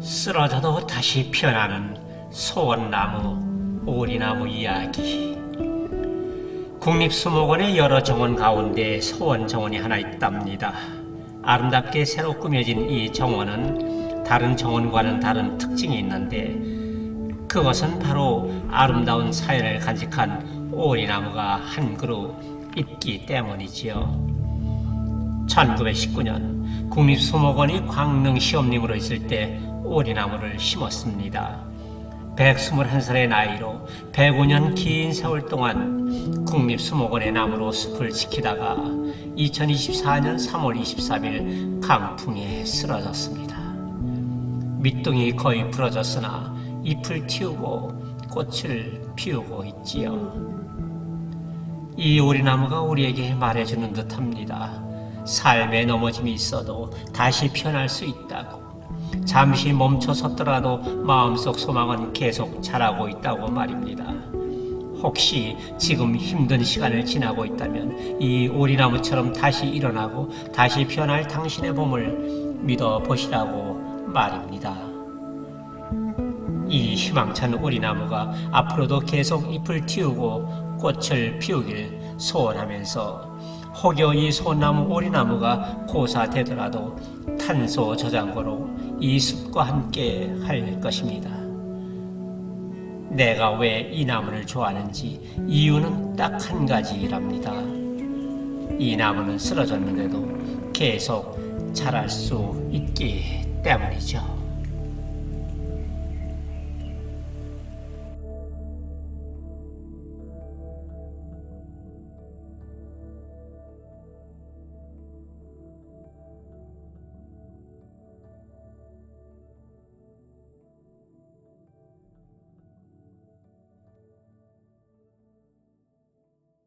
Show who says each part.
Speaker 1: 쓰러져도 다시 피어나는 소원나무, 오리나무 이야기. 국립수목원의 여러 정원 가운데 소원 정원이 하나 있답니다. 아름답게 새로 꾸며진 이 정원은 다른 정원과는 다른 특징이 있는데 그것은 바로 아름다운 사연을 간직한 오리나무가 한 그루 있기 때문이지요. 1919년 국립수목원이 광릉 시험림으로 있을 때 오리나무를 심었습니다. 121살의 나이로 105년 긴 세월 동안 국립수목원의 나무로 숲을 지키다가 2024년 3월 23일 강풍에 쓰러졌습니다. 밑둥이 거의 부러졌으나 잎을 틔우고 꽃을 피우고 있지요. 이 오리나무가 우리에게 말해주는 듯합니다. 삶에 넘어짐이 있어도 다시 피어날 수 있다고. 잠시 멈춰 섰더라도 마음속 소망은 계속 자라고 있다고 말입니다. 혹시 지금 힘든 시간을 지나고 있다면 이 오리나무처럼 다시 일어나고 다시 피어날 당신의 봄을 믿어 보시라고 말입니다. 이 희망찬 오리나무가 앞으로도 계속 잎을 틔우고 꽃을 피우길 소원하면서 혹여 이 소나무 오리나무가 고사되더라도 탄소 저장고로 이 숲과 함께 할 것입니다. 내가 왜 이 나무를 좋아하는지 이유는 딱 한 가지랍니다. 이 나무는 쓰러졌는데도 계속 자랄 수 있기 때문이죠.